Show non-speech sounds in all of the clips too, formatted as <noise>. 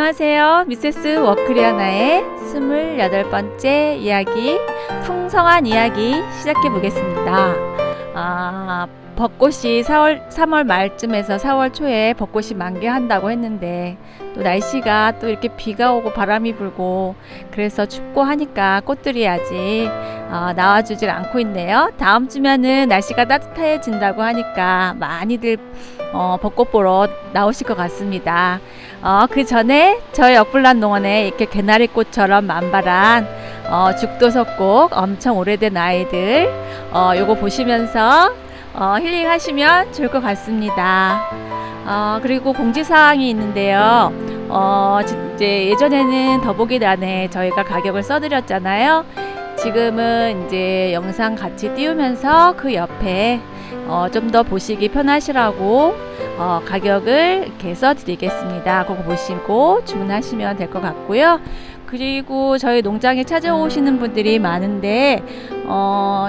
안녕하세요. 미세스 워크리아나의 28번째 이야기, 풍성한 이야기 시작해 보겠습니다. 아, 벚꽃이 4월, 3월 말쯤에서 4월 초에 벚꽃이 만개한다고 했는데 또 날씨가 또 이렇게 비가 오고 바람이 불고 그래서 춥고 하니까 꽃들이 아직 어, 나와주질 않고 있네요. 다음 주면은 날씨가 따뜻해진다고 하니까 많이들 어, 벚꽃 보러 나오실 것 같습니다. 어, 그 전에 저희 역불란 농원에 이렇게 개나리 꽃처럼 만발한 어, 죽도석곡 엄청 오래된 아이들 어, 요거 보시면서 어, 힐링하시면 좋을 것 같습니다. 어, 그리고 공지사항이 있는데요. 어, 지- 이제 예전에는 더보기란에 저희가 가격을 써드렸잖아요. 지금은 이제 영상 같이 띄우면서 그 옆에 어, 좀 더 보시기 편하시라고 어, 가격을 이렇게 써드리겠습니다. 그거 보시고 주문하시면 될 것 같고요. 그리고 저희 농장에 찾아오시는 분들이 많은데 어,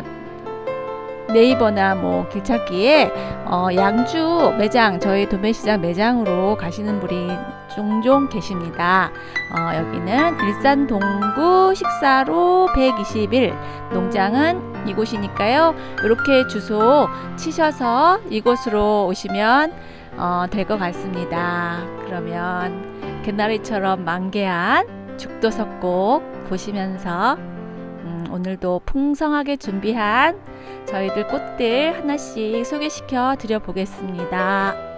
네이버나 뭐 길찾기에 어, 양주 매장 저희 도매시장 매장으로 가시는 분이 종종 계십니다. 어, 여기는 일산 동구 식사로 121 농장은 이곳이니까요. 이렇게 주소 치셔서 이곳으로 오시면 어, 될 것 같습니다. 그러면 개나리처럼 만개한 죽도석곡 보시면서 음, 오늘도 풍성하게 준비한 저희들 꽃들 하나씩 소개시켜 드려 보겠습니다.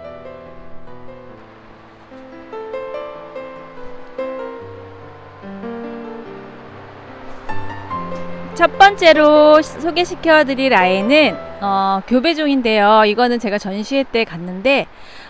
첫 번째로 소개시켜 드릴 아이는 어, 교배종인데요. 이거는 제가 전시회 때 갔는데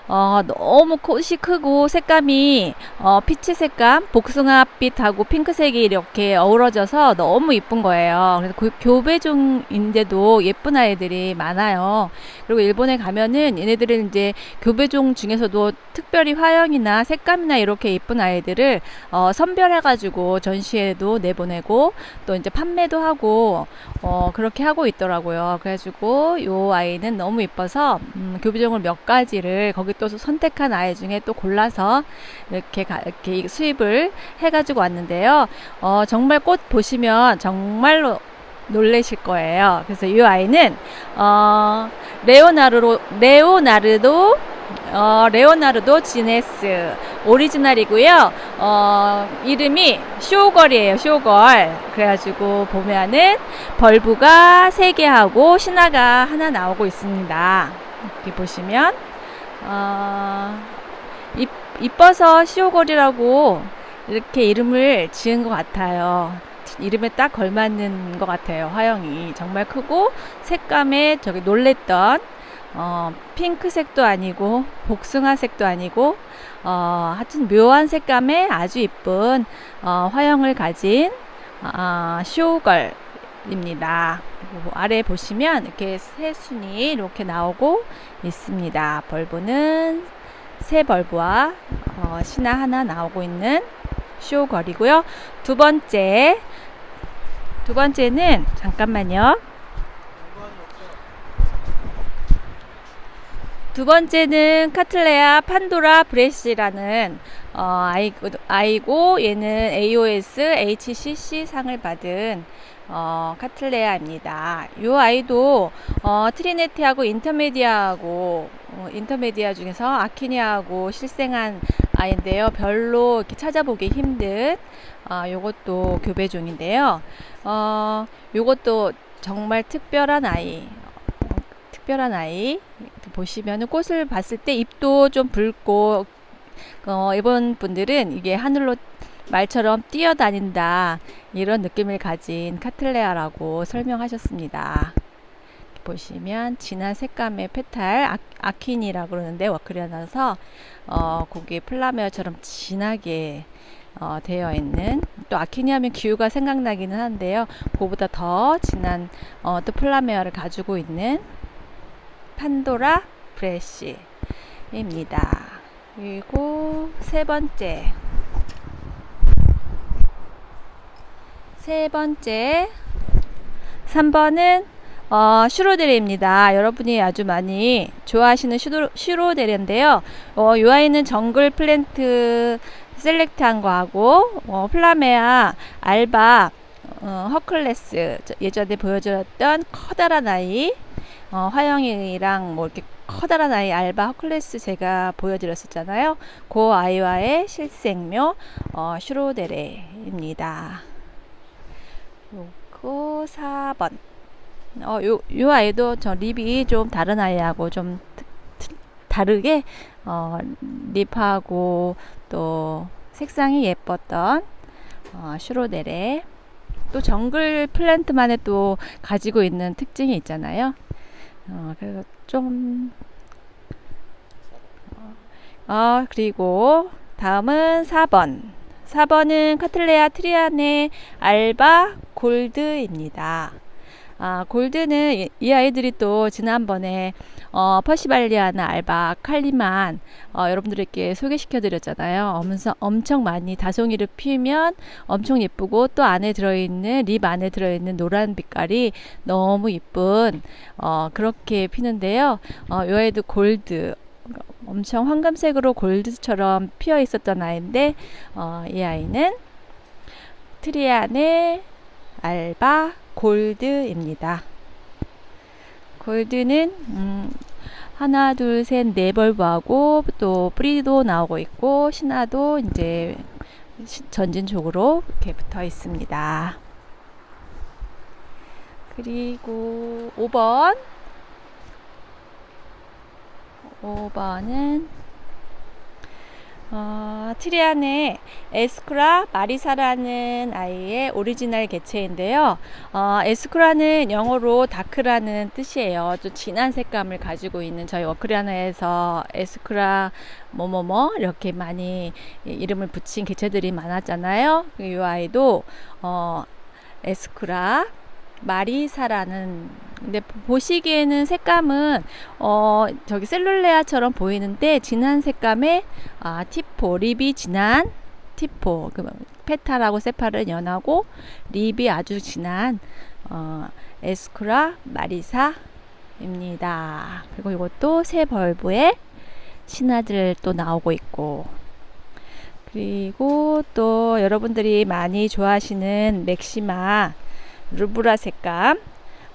어, 너무 꽃이 크고 색감이 어, 피치 색감, 복숭아빛하고 핑크색이 이렇게 어우러져서 너무 이쁜 거예요. 그래서 그 교배 종인데도 예쁜 아이들이 많아요. 그리고 일본에 가면은 얘네들은 이제 교배 종 중에서도 특별히 화형이나 색감이나 이렇게 예쁜 아이들을 어, 선별해가지고 전시회도 내보내고 또 이제 판매도 하고 어, 그렇게 하고 있더라고요. 그래가지고 요 아이는 너무 이뻐서 음, 교배 종을 몇 가지를 거기 또 선택한 아이 중에 또 골라서 이렇게 가, 이렇게 수입을 해가지고 왔는데요. 어, 정말 꽃 보시면 정말로 놀라실 거예요. 그래서 이 아이는 어, 레오나르도 레오나르도 어, 레오나르도 지네스 오리지널이고요. 어, 이름이 쇼걸이에요. 쇼걸. 그래가지고 보면은 벌브가 세 개하고 신화가 하나 나오고 있습니다. 이렇게 보시면 어, 이, 이뻐서 쇼걸이라고 이렇게 이름을 지은 것 같아요. 이름에 딱 걸맞는 것 같아요. 화형이 정말 크고 색감에 저기 놀랬던 어, 핑크색도 아니고 복숭아색도 아니고 어, 하여튼 묘한 색감의 아주 이쁜 어, 화형을 가진 어, 쇼걸입니다. 그리고 아래 보시면 이렇게 새 순이 이렇게 나오고 있습니다. 벌브는 새 벌브와 어, 신화 하나 나오고 있는 쇼걸이고요. 두 번째 두 번째는 잠깐만요. 두 번째는 카틀레아 판도라 브레시라는 어, 아이고, 아이고 얘는 AOS HCC 상을 받은 어, 카틀레아입니다. 이 아이도 어, 트리네티하고 인터메디아하고 어, 인터메디아 중에서 아키니아하고 실생한 아이인데요. 별로 이렇게 찾아보기 힘든 어, 요것도 교배 종인데요. 어, 요것도 정말 특별한 아이. 어, 특별한 아이. 보시면은 꽃을 봤을 때 잎도 좀 붉고 어, 일본 분들은 이게 하늘로 말처럼 뛰어다닌다 이런 느낌을 가진 카틀레아라고 설명하셨습니다. 보시면 진한 색감의 페탈 아, 아키니라고 그러는데 워크리아나서 어, 거기에 플라메어처럼 진하게 어, 되어 있는 또 아키니 하면 기후가 생각나기는 한데요. 그보다 더 진한 어, 또 플라메어를 가지고 있는 판도라 브레쉬입니다. 그리고 세 번째 세 번째 3번은 어, 슈로데레입니다. 여러분이 아주 많이 좋아하시는 슈로, 슈로데레인데요. 어, 이 아이는 정글 플랜트 셀렉트한 거하고 어, 플라메아, 알바, 어, 허클레스 저- 예전에 보여드렸던 커다란 아이 어, 화영이랑 뭐 이렇게 커다란 아이 알바 허클레스 제가 보여드렸었잖아요. 그 아이와의 실생묘 어, 슈로데레입니다. 요거 4번. 어, 요, 요 아이도 저 립이 좀 다른 아이하고 좀 다르게 어, 립하고 또 색상이 예뻤던 어, 슈로데레 또 정글 플랜트만의 또 가지고 있는 특징이 있잖아요. 어, 그래서 좀 어, 그리고 다음은 4번. 4번은 카틀레아 트리안의 알바 골드입니다. 아, 골드는 이, 이 아이들이 또 지난번에 어, 퍼시발리아나 알바 칼리만 어, 여러분들에게 소개시켜 드렸잖아요. 엄청, 엄청 많이 다송이를 피우면 엄청 예쁘고 또 안에 들어있는 립 안에 들어있는 노란 빛깔이 너무 이쁜 어, 그렇게 피는데요. 어, 요 아이도 골드 엄청 황금색으로 골드처럼 피어 있었던 아이인데 어, 이 아이는 트리안의 알바 골드입니다. 골드는 음, 하나 둘 셋 네 벌브하고 또 뿌리도 나오고 있고 신화도 이제 시- 전진 쪽으로 이렇게 붙어 있습니다. 그리고 5번 5번은 어, 트리안의 에스쿠라 마리사라는 아이의 오리지널 개체인데요. 어, 에스쿠라는 영어로 다크라는 뜻이에요. 좀 진한 색감을 가지고 있는 저희 워크리아나에서 에스쿠라 뭐뭐뭐 이렇게 많이 이- 이름을 붙인 개체들이 많았잖아요. 이 아이도 어, 에스쿠라 마리사라는. 근데 보시기에는 색감은 어 저기 셀룰레아처럼 보이는데 진한 색감의 아 티포 립이 진한 티포. 그 페타라고 세파를 연하고 립이 아주 진한 어 에스쿠라 마리사입니다. 그리고 이것도 새 벌브에 신화들 또 나오고 있고. 그리고 또 여러분들이 많이 좋아하시는 맥시마 루브라 색감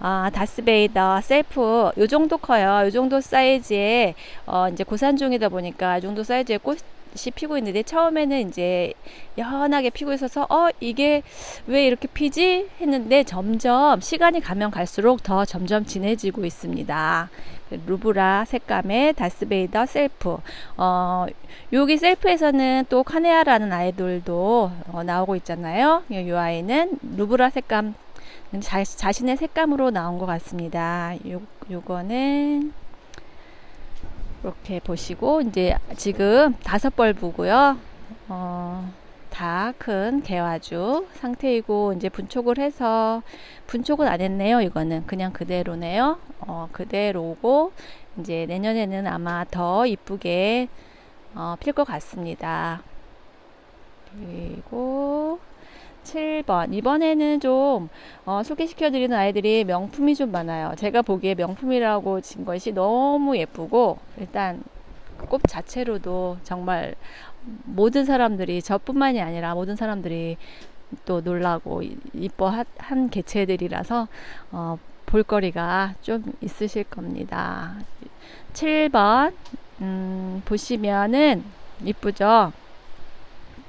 아, 다스베이더 셀프 요 정도 커요. 요 정도 사이즈의 어, 이제 고산종이다 보니까 이 정도 사이즈의 꽃이 피고 있는데 처음에는 이제 연하게 피고 있어서 어 이게 왜 이렇게 피지 했는데 점점 시간이 가면 갈수록 더 점점 진해지고 있습니다. 루브라 색감의 다스베이더 셀프. 어, 여기 셀프에서는 또 카네아라는 아이돌도 어, 나오고 있잖아요. 이 아이는 루브라 색감 자, 자신의 색감으로 나온 것 같습니다. 요, 요거는 이렇게 보시고 이제 지금 다섯 벌부고요. 어, 다 큰 개화주 상태이고 이제 분촉을 해서 분촉은 안 했네요. 이거는 그냥 그대로네요. 어, 그대로고 이제 내년에는 아마 더 이쁘게 어, 필 것 같습니다. 그리고 7번. 이번에는 좀 어, 소개시켜 드리는 아이들이 명품이 좀 많아요. 제가 보기에 명품이라고 진 것이 너무 예쁘고 일단 꽃 자체로도 정말 모든 사람들이 저뿐만이 아니라 모든 사람들이 또 놀라고 이- 이뻐 하- 한 개체들이라서 어, 볼거리가 좀 있으실 겁니다. 7번 음, 보시면은 이쁘죠?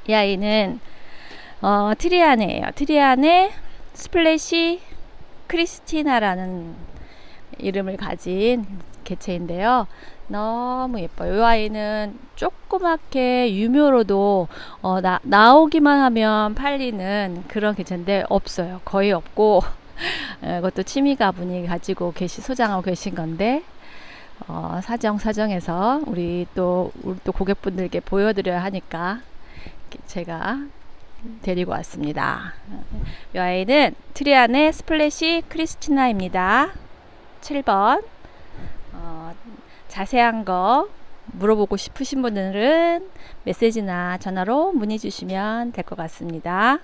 이 아이는 어, 트리안이에요. 트리안의 스플래시 크리스티나라는 이름을 가진 개체인데요. 너무 예뻐요. 이 아이는 조그맣게 유묘로도 어, 나, 나오기만 하면 팔리는 그런 개체인데 없어요. 거의 없고 <laughs> 어, 이것도 취미가 분이 가지고 계시 소장하고 계신 건데 어, 사정 사정해서 우리 또 우리 또 고객분들께 보여드려야 하니까 제가 데리고 왔습니다. 이 아이는 트리안의 스플래시 크리스티나입니다. 7번. 어, 자세한 거 물어보고 싶으신 분들은 메시지나 전화로 문의 주시면 될 것 같습니다.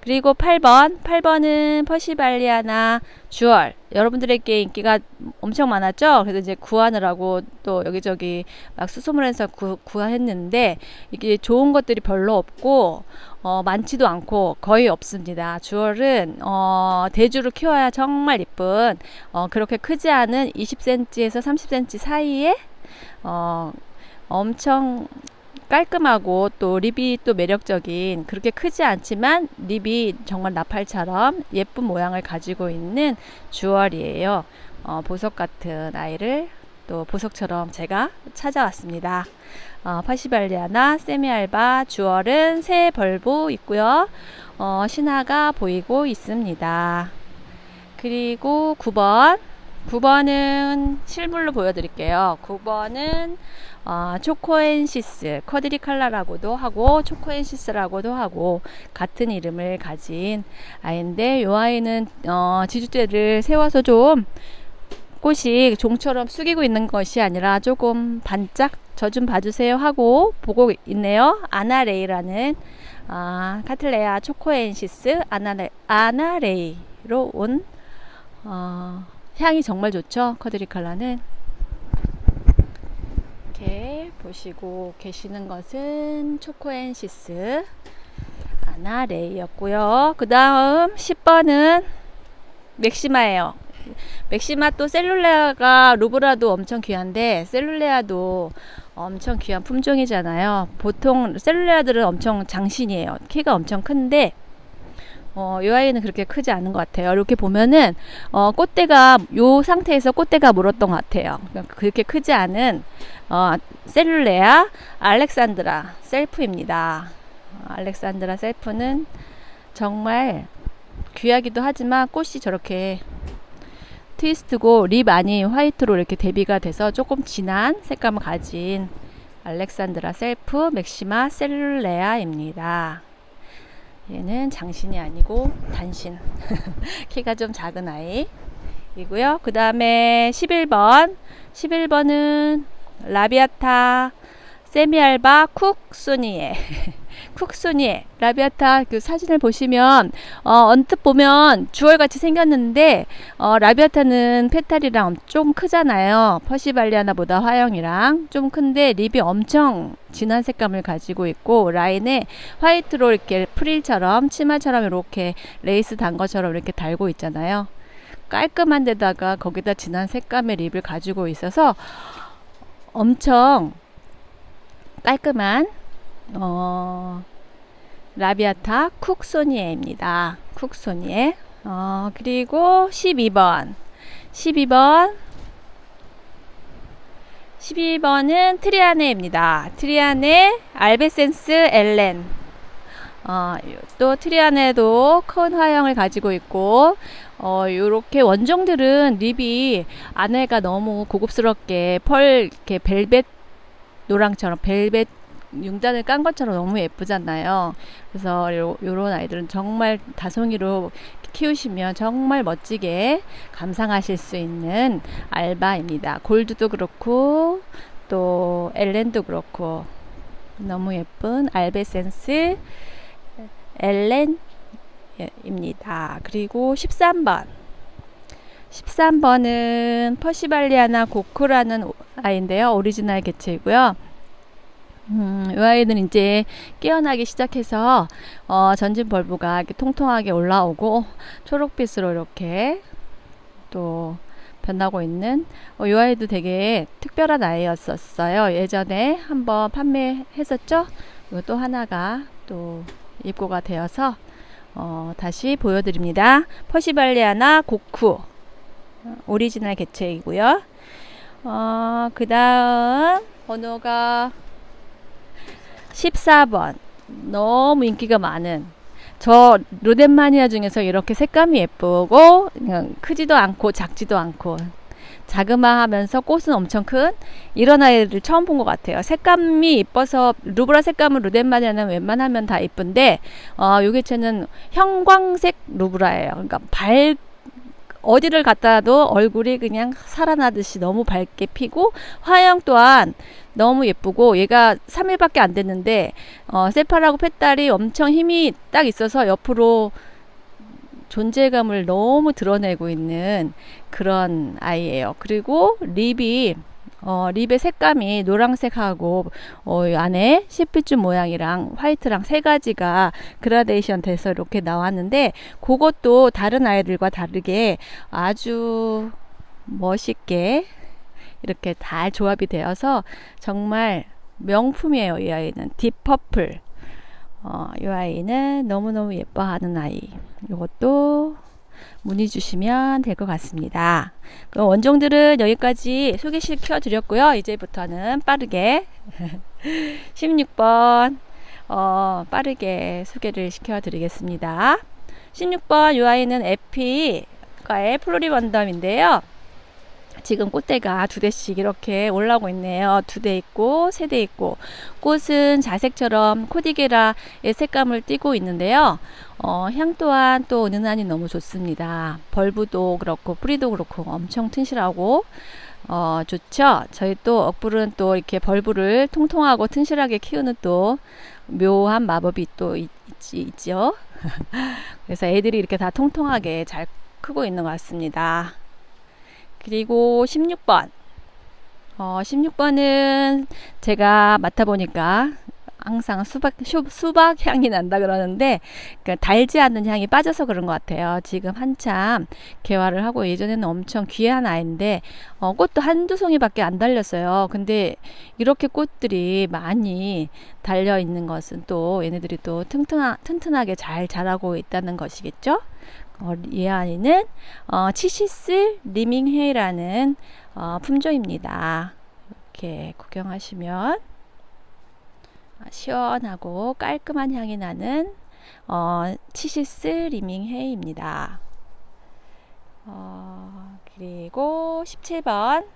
그리고 8번, 8번은 퍼시발리아나 주얼. 여러분들에게 인기가 엄청 많았죠? 그래서 이제 구하느라고 또 여기저기 막 수소문해서 구, 구했는데 이게 좋은 것들이 별로 없고 어, 많지도 않고 거의 없습니다. 주얼은 어, 대주로 키워야 정말 이쁜 어, 그렇게 크지 않은 20cm에서 30cm 사이에 어, 엄청 깔끔하고 또 립이 또 매력적인 그렇게 크지 않지만 립이 정말 나팔처럼 예쁜 모양을 가지고 있는 주얼이에요. 어, 보석 같은 아이를 또 보석처럼 제가 찾아왔습니다. 어, 파시발리아나 세미알바 주얼은 새 벌브 있고요. 어, 신화가 보이고 있습니다. 그리고 9번 9번은 실물로 보여드릴게요. 9번은 어, 초코엔시스, 쿼드리칼라라고도 하고 초코엔시스라고도 하고 같은 이름을 가진 아이인데 이 아이는 어, 지주대를 세워서 좀 꽃이 종처럼 숙이고 있는 것이 아니라 조금 반짝 저 좀 봐주세요 하고 보고 있네요. 아나레이라는 아, 카틀레아 초코엔시스 아나레, 아나레이로 온 어, 향이 정말 좋죠. 쿼드리칼라는 이렇게 보시고 계시는 것은 초코엔시스 아나레이였고요. 그 다음 10번은 맥시마예요. 맥시마 또 셀룰레아가 루브라도 엄청 귀한데 셀룰레아도 엄청 귀한 품종이잖아요. 보통 셀룰레아들은 엄청 장신이에요. 키가 엄청 큰데 어, 이 아이는 그렇게 크지 않은 것 같아요. 이렇게 보면은 어, 꽃대가 요 상태에서 꽃대가 물었던 것 같아요. 그러니까 그렇게 크지 않은 어, 셀룰레아 알렉산드라 셀프입니다. 어, 알렉산드라 셀프는 정말 귀하기도 하지만 꽃이 저렇게 트위스트고 립 안이 화이트로 이렇게 대비가 돼서 조금 진한 색감을 가진 알렉산드라 셀프 맥시마 셀룰레아입니다. 얘는 장신이 아니고 단신. <laughs> 키가 좀 작은 아이 이고요. 그 다음에 11번. 11번은 라비아타 세미알바 쿡소니에. <laughs> 쿡소니에. 라비아타 그 사진을 보시면, 어, 언뜻 보면 주얼같이 생겼는데, 어, 라비아타는 페탈이랑 좀 크잖아요. 퍼시발리아나보다 화형이랑 좀 큰데 립이 엄청 진한 색감을 가지고 있고 라인에 화이트로 이렇게 프릴처럼 치마처럼 이렇게 레이스 단 것처럼 이렇게 달고 있잖아요. 깔끔한 데다가 거기다 진한 색감의 립을 가지고 있어서 엄청 깔끔한 어, 라비아타 쿡소니에입니다. 쿡소니에. 어, 그리고 12번. 12번. 12번은 트리아네입니다. 트리아네 알베센스 엘렌. 어, 또 트리아네도 큰 화형을 가지고 있고 어, 요렇게 원종들은 립이 안에가 너무 고급스럽게 펄 이렇게 벨벳 노랑처럼 벨벳 융단을 깐 것처럼 너무 예쁘잖아요. 그래서 요, 요런 아이들은 정말 다송이로 키우시면 정말 멋지게 감상하실 수 있는 알바입니다. 골드도 그렇고 또 엘렌도 그렇고 너무 예쁜 알베센스 엘렌입니다. 그리고 13번 13번은 퍼시발리아나 고쿠라는 아이인데요. 오리지널 개체이고요. 음, 이 아이는 이제 깨어나기 시작해서 어, 전진 벌브가 이렇게 통통하게 올라오고 초록빛으로 이렇게 또 변하고 있는 어, 이 아이도 되게 특별한 아이였었어요. 예전에 한번 판매했었죠. 또 하나가 또 입고가 되어서 어, 다시 보여드립니다. 퍼시발리아나 고쿠 오리지널 개체이고요. 어, 그 다음 번호가 14번. 너무 인기가 많은 저 로덴마니아 중에서 이렇게 색감이 예쁘고 그냥 크지도 않고 작지도 않고 자그마하면서 꽃은 엄청 큰 이런 아이를 처음 본 것 같아요. 색감이 이뻐서 루브라 색감은 루덴마니아는 웬만하면 다 이쁜데 어, 요 개체는 형광색 루브라예요. 그러니까 밝 어디를 갔다도 얼굴이 그냥 살아나듯이 너무 밝게 피고 화형 또한 너무 예쁘고 얘가 3일밖에 안 됐는데 어, 세팔하고 페탈이 엄청 힘이 딱 있어서 옆으로 존재감을 너무 드러내고 있는 그런 아이예요. 그리고 립이 어, 립의 색감이 노란색하고 어, 이 안에 시피줄 모양이랑 화이트랑 세 가지가 그라데이션 돼서 이렇게 나왔는데 그것도 다른 아이들과 다르게 아주 멋있게 이렇게 잘 조합이 되어서 정말 명품이에요. 이 아이는 딥퍼플. 어, 이 아이는 너무너무 예뻐하는 아이. 이것도 문의 주시면 될 것 같습니다. 그럼 원종들은 여기까지 소개시켜 드렸고요. 이제부터는 빠르게 <laughs> 16번 어, 빠르게 소개를 시켜 드리겠습니다. 16번 이 아이는 에피과의 플로리 원덤인데요. 지금 꽃대가 두 대씩 이렇게 올라오고 있네요. 두 대 있고 세 대 있고 꽃은 자색처럼 코디게라의 색감을 띠고 있는데요. 어, 향 또한 또 은은하니 너무 좋습니다. 벌브도 그렇고 뿌리도 그렇고 엄청 튼실하고 어, 좋죠. 저희 또 억불은 또 이렇게 벌브를 통통하고 튼실하게 키우는 또 묘한 마법이 또 있, 있지, 있죠. <laughs> 그래서 애들이 이렇게 다 통통하게 잘 크고 있는 것 같습니다. 그리고 16번. 어, 16번은 제가 맡아보니까 항상 수박, 슈, 수박 향이 난다 그러는데, 그 달지 않는 향이 빠져서 그런 것 같아요. 지금 한참 개화를 하고 예전에는 엄청 귀한 아이인데, 어, 꽃도 한두 송이밖에 안 달렸어요. 근데 이렇게 꽃들이 많이 달려 있는 것은 또 얘네들이 또 튼튼하, 튼튼하게 잘 자라고 있다는 것이겠죠? 어, 이 아이는 어, 치시스 리밍헤이라는 어, 품종입니다. 이렇게 구경하시면 시원하고 깔끔한 향이 나는 어, 치시스 리밍헤이입니다. 어, 그리고 17번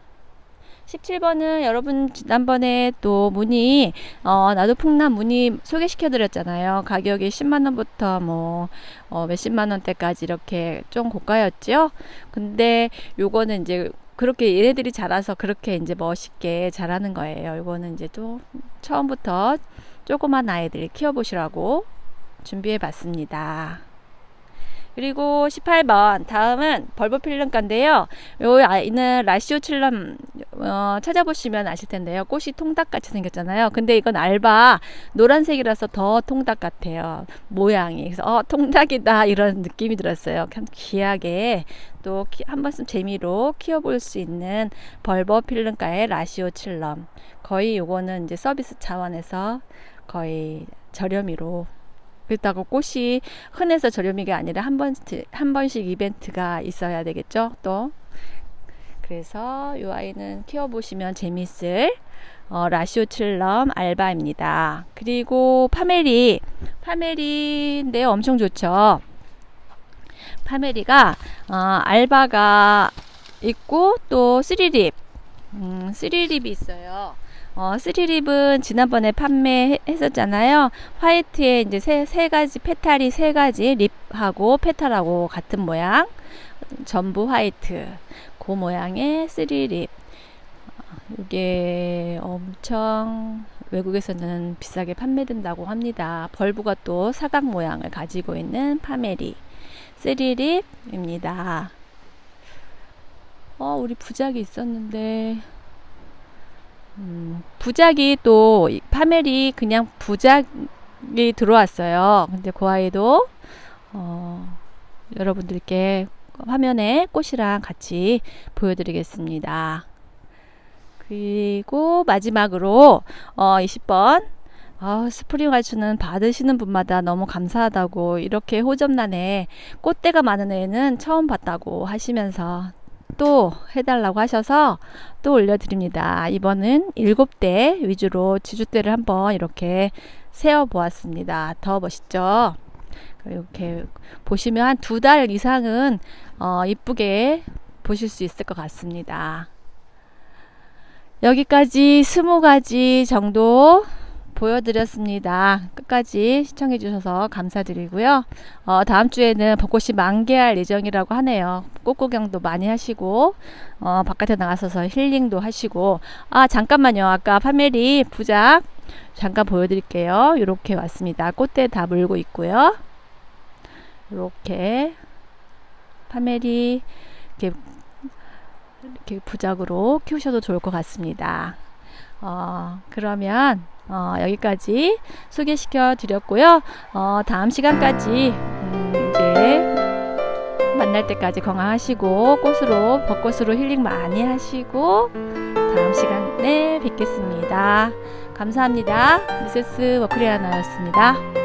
17번은 여러분 지난번에 또 문의 어, 나도 풍남 문의 소개시켜 드렸잖아요. 가격이 10만 원부터 뭐 어, 몇십만 원대까지 이렇게 좀 고가였죠. 근데 요거는 이제 그렇게 얘네들이 자라서 그렇게 이제 멋있게 자라는 거예요. 요거는 이제 또 처음부터 조그만 아이들 키워보시라고 준비해 봤습니다. 그리고 18번 다음은 벌브필름가인데요. 요 아이는 라시오 칠럼 어, 찾아보시면 아실 텐데요. 꽃이 통닭같이 생겼잖아요. 근데 이건 알바 노란색이라서 더 통닭 같아요. 모양이. 그래서 어 통닭이다 이런 느낌이 들었어요. 참 귀하게 또 한 번쯤 재미로 키워볼 수 있는 벌버필름가의 라시오 칠럼. 거의 요거는 이제 서비스 차원에서 거의 저렴이로 그렇다고 꽃이 흔해서 저렴이가 아니라 한 번, 한 번씩 이벤트가 있어야 되겠죠, 또. 그래서 이 아이는 키워보시면 재밌을 어, 라시오 칠럼 알바입니다. 그리고 파메리, 파메리인데 엄청 좋죠. 파메리가 어, 알바가 있고 또 쓰리립, 음, 쓰리립이 있어요. 어, 스리립은 지난번에 판매했었잖아요. 화이트에 이제 세, 세 가지, 페탈이 세 가지, 립하고 페탈하고 같은 모양. 전부 화이트. 그 모양의 스리립. 이게 엄청 외국에서는 비싸게 판매된다고 합니다. 벌브가 또 사각 모양을 가지고 있는 파메리. 스리립입니다. 어, 우리 부작이 있었는데, 음, 부작이 또 파멜이 그냥 부작이 들어왔어요. 근데 그 아이도 어, 여러분들께 화면에 꽃이랑 같이 보여드리겠습니다. 그리고 마지막으로 어, 20번 아, 스프링 와츠는 받으시는 분마다 너무 감사하다고 이렇게 호접란에 꽃대가 많은 애는 처음 봤다고 하시면서 또 해달라고 하셔서 또 올려드립니다. 이번은 7대 위주로 지주대를 한번 이렇게 세어 보았습니다. 더 멋있죠? 이렇게 보시면 한 두 달 이상은 어, 이쁘게 보실 수 있을 것 같습니다. 여기까지 20가지 정도 보여드렸습니다. 끝까지 시청해주셔서 감사드리고요. 어, 다음 주에는 벚꽃이 만개할 예정이라고 하네요. 꽃구경도 많이 하시고, 어, 바깥에 나가서서 힐링도 하시고, 아, 잠깐만요. 아까 파메리 부작 잠깐 보여드릴게요. 이렇게 왔습니다. 꽃대 다 물고 있고요. 이렇게 파메리 이렇게, 이렇게 부작으로 키우셔도 좋을 것 같습니다. 어, 그러면 어, 여기까지 소개시켜 드렸고요. 어, 다음 시간까지 음, 이제 만날 때까지 건강하시고 꽃으로 벚꽃으로 힐링 많이 하시고 다음 시간에 뵙겠습니다. 감사합니다. 미세스 워크리아나였습니다.